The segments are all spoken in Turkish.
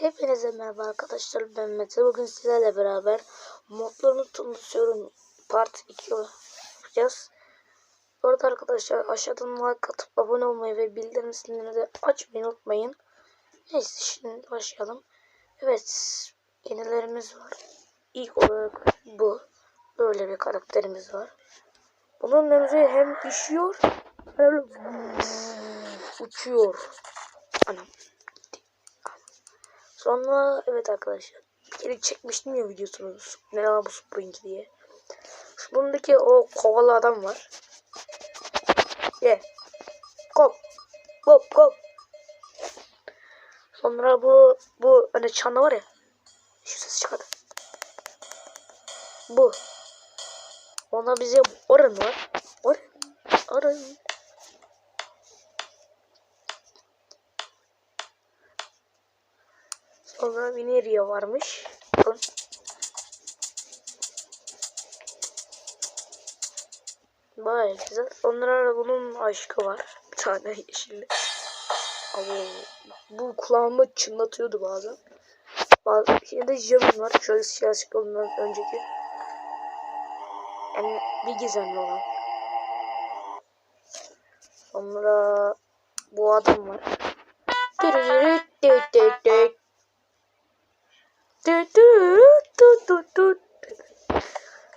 Hepinize merhaba arkadaşlar ben Mete. Bugün sizlerle beraber modlarını tanıtıyorum. Part 2 yapacağız. Bu arada arkadaşlar aşağıdan like atıp abone olmayı ve bildirim zilini de açmayı unutmayın. Neyse şimdi başlayalım. Evet yenilerimiz var. İlk olarak bu. Böyle bir karakterimiz var. Bunun müziği hem düşüyor hem uçuyor. Anam. Sonra evet arkadaşlar. Bir kere çekmiştim ya videosunu. Lan bu Spring diye. Şu bundaki o kovalı adam var. Ye. Kop. Kop kop. Sonra bu bu hani çanda var ya. Şu ses çıkardı. Bu. Ona bize oran var. Oran. Oran. Sonra Veneria varmış. Bakın. Baya güzel. Sonra bunun aşkı var. Bir tane yeşilli. Ama bu kulağımı çınlatıyordu bazen. Bazı şimdi Jamin var. Şöyle siyah ondan önceki. Yani bir gizemli olan. Sonra bu adam var.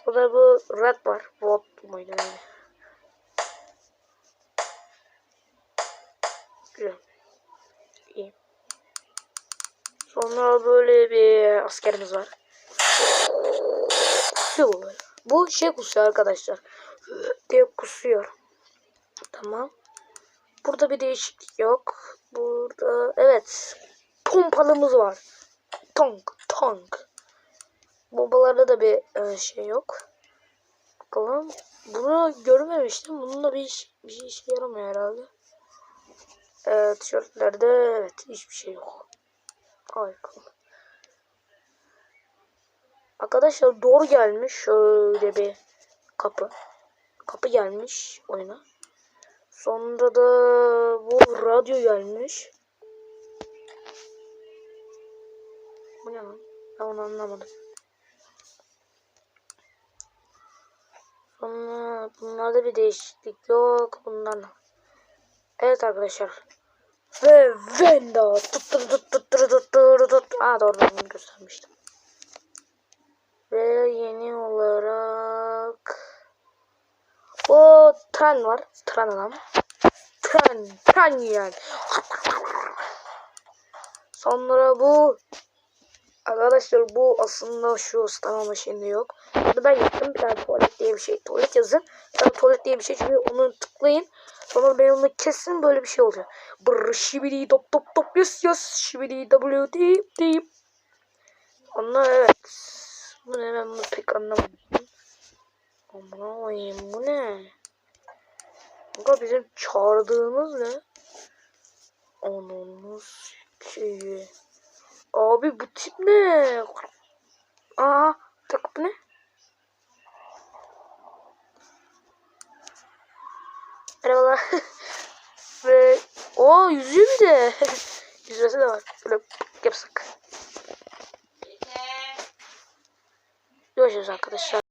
Burada bu red var. Rod muydu yani? Güzel. İyi. Sonra böyle bir askerimiz var. Bu. Bu şey kusuyor arkadaşlar. diye kusuyor. Tamam. Burada bir değişiklik yok. Burada evet. Pompalımız var. Tonk tonk. Bombalarda da bir e, şey yok. Bakalım. Bunu görmemiştim. Bunun da bir iş, bir şey işe yaramıyor herhalde. Evet, tişörtlerde evet hiçbir şey yok. Harika. Arkadaşlar doğru gelmiş şöyle bir kapı. Kapı gelmiş oyuna. Sonra da bu radyo gelmiş. Bu ne lan? Ben onu anlamadım. Sonra bunlarda bir değişiklik yok. Bundan. Evet arkadaşlar. Ve Venda. Tut tut tut tut tut tut tut tut. Aa doğru ben bunu göstermiştim. Ve yeni olarak o tren var. Tren adam. Tren. Tren yani. Sonra bu Arkadaşlar bu aslında şu ısıtma şimdi yok. Bunu ben yaptım. Bir tane tuvalet diye bir şey. Tuvalet yazın. Tane tuvalet diye bir şey çünkü onu tıklayın. Sonra ben onu kesin böyle bir şey oluyor. Brr şibidi top top top yes yes şibidi w deyip deyip. Onunla evet. Bu ne ben bunu pek anlamadım. Aman koyayım bu ne? Bu bizim çağırdığımız ne? Onun şeyi. Abi bu tip ne? Aa, tak bu ne? Merhabalar. Ve o yüzüğü bir de. Yüzmesi de var. Böyle yapsak. Görüşürüz arkadaşlar.